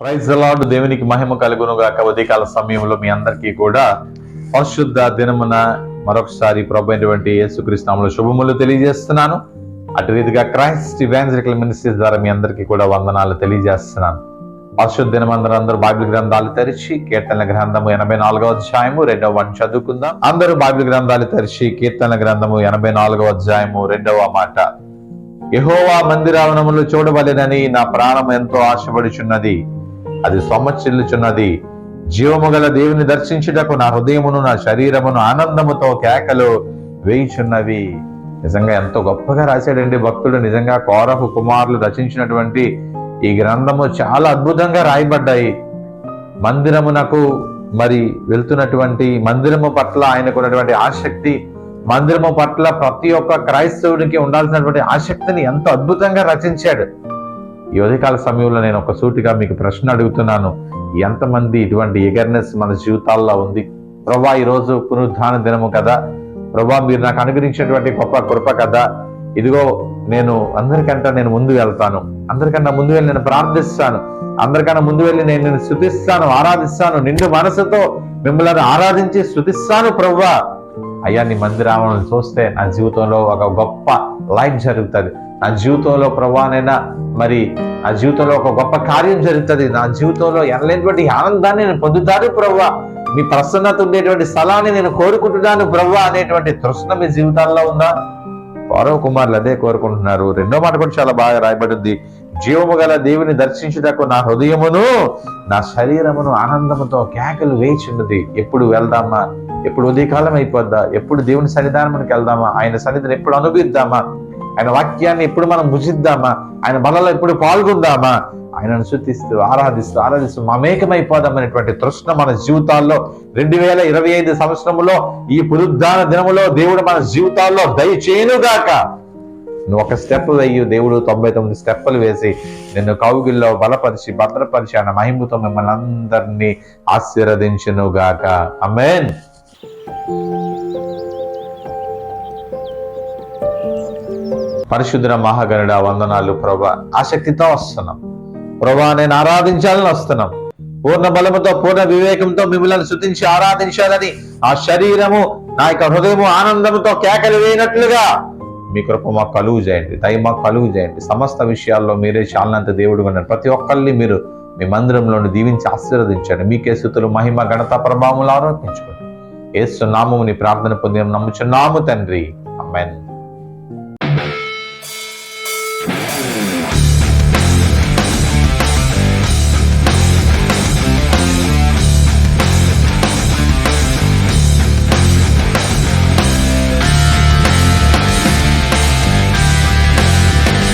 Praise lord దేవునికి మహిమ కలుగును గాక ఉదయకాల సమయంలో మీ అందరికీ కూడా పరిశుద్ధ దినమున మరొకసారి ప్రభు అయినటువంటి యేసుకృష్ణములు శుభములు తెలియజేస్తున్నాను. అటు రీతిగా క్రైస్ట్ ఇవాంజలికల్ మినిస్ట్రీస్ ద్వారా మీ అందరికీ కూడా వందనాలు తెలియజేస్తున్నాను. పరిశుద్ధ దినమందరూ అందరూ బైబిల్ గ్రంథాలు తెరిచి కీర్తన గ్రంథము ఎనభై నాలుగవ అధ్యాయము రెండవ మాట చదువుకుందాం. అందరూ బైబిల్ గ్రంథాలు తెరిచి కీర్తన గ్రంథము ఎనభై నాలుగవ అధ్యాయము రెండవ మాట. యహోవా మందిరావనములు చూడవలెనని నా ప్రాణం ఎంతో ఆశపడుచున్నది. అది సొమ్మచిల్లుచున్నది. జీవము గల దేవుని దర్శించుటకు నా హృదయమును నా శరీరమును ఆనందముతో కేకలు వేయుచున్నవి. నిజంగా ఎంతో గొప్పగా రాశాడండి భక్తుడు. నిజంగా కోరహు కుమారులు రచించినటువంటి ఈ గ్రంథము చాలా అద్భుతంగా రాయబడ్డాయి. మందిరమునకు మరి వెళ్తున్నటువంటి మందిరము పట్ల ఆయనకు ఉన్నటువంటి ఆసక్తి మందిరము పట్ల ప్రతి ఒక్క క్రైస్తవుడికి ఉండాల్సినటువంటి ఆసక్తిని ఎంతో అద్భుతంగా రచించాడు. ఈ ఉదయకాల సమయంలో నేను ఒక సూటిగా మీకు ప్రశ్న అడుగుతున్నాను. ఎంతమంది ఇటువంటి ఎగర్నెస్ మన జీవితాల్లో ఉంది? ప్రభా ఈరోజు పునరుద్ధాన దినము కదా. ప్రభా మీరు నాకు అనుగ్రహించినటువంటి గొప్ప కృప కదా. ఇదిగో నేను అందరికంటే నేను ముందు వెళ్తాను. అందరికన్నా ముందు వెళ్ళి నేను ప్రార్థిస్తాను. అందరికన్నా ముందు వెళ్ళి నేను నేను శుతిస్తాను ఆరాధిస్తాను. నిండు మనసుతో మిమ్మల్ని ఆరాధించి శుతిస్తాను ప్రవ్వా అయ్యా నీ మందిరాలను చూస్తే నా జీవితంలో ఒక గొప్ప లైఫ్ జరుగుతుంది. నా జీవితంలో ప్రభానైనా మరి నా జీవితంలో ఒక గొప్ప కార్యం జరుగుతుంది. నా జీవితంలో ఎనలేనటువంటి ఆనందాన్ని నేను పొందుతాను ప్రవ్వా మీ ప్రసన్నత ఉండేటువంటి స్థలాన్ని నేను కోరుకుంటున్నాను ప్రవ్వా అనేటువంటి తృష్ణ మీ జీవితాల్లో ఉందా? పౌరవ కుమారులు అదే కోరుకుంటున్నారు. రెండో మాట కూడా చాలా బాగా రాయబడింది. జీవము గల దేవుని దర్శించుటకు నా హృదయమును నా శరీరమును ఆనందముతో కేకలు వేచిన్నది ఎప్పుడు వెళ్దామా? ఎప్పుడు ఉదయకాలం అయిపోద్దా? ఎప్పుడు దేవుని సన్నిధానం వెళ్దామా? ఆయన సన్నిధిని ఎప్పుడు అనుభవిద్దామా? ఆయన వాక్యాన్ని ఎప్పుడు మనం భుజిద్దామా? ఆయన బలలో ఎప్పుడు పాల్గొందామా? ఆయనను శుద్ధిస్తూ ఆరాధిస్తూ ఆరాధిస్తూ మమేకమైపోదామనేటువంటి తృష్ణ మన జీవితాల్లో రెండు వేల ఇరవై ఐదు సంవత్సరంలో ఈ పునరుద్ధాన దినములో దేవుడు మన జీవితాల్లో దయచేయునుగాక. నువ్వు ఒక స్టెప్ వేయు దేవుడు తొంభై తొమ్మిది స్టెప్పులు వేసి నిన్ను కౌగిల్లో బలపరిచి భద్రపరిచి ఆయన మహిమతో మిమ్మల్ని అందరినీ ఆశీర్వదించును గాక అమేన్ పరిశుద్ధ మహాగణుడ వందనాలు ప్రభా. ఆసక్తితో వస్తున్నాం. ప్రభా నేను ఆరాధించాలని వస్తున్నాం. పూర్ణ బలముతో పూర్ణ వివేకంతో మిమ్మల్ని శుద్ధించి ఆరాధించాలని ఆ శరీరము నా యొక్క హృదయము ఆనందముతో కేకలు వేయనట్లుగా మీ కృప మాకు కలుగు చేయండి దయ మాకు కలుగు చేయండి. సమస్త విషయాల్లో మీరే చాలనంత దేవుడు ఉన్నారు. ప్రతి ఒక్కరిని మీరు మీ మందిరంలోని దీవించి ఆశీర్వదించండి. మీకే స్థుతులు మహిమ ఘనత ప్రభావములు ఆరోపించుకోండి. ఏసు నామముని ప్రార్థన పొందిన నమ్ముచున్నాము తండ్రి. అమ్మాయి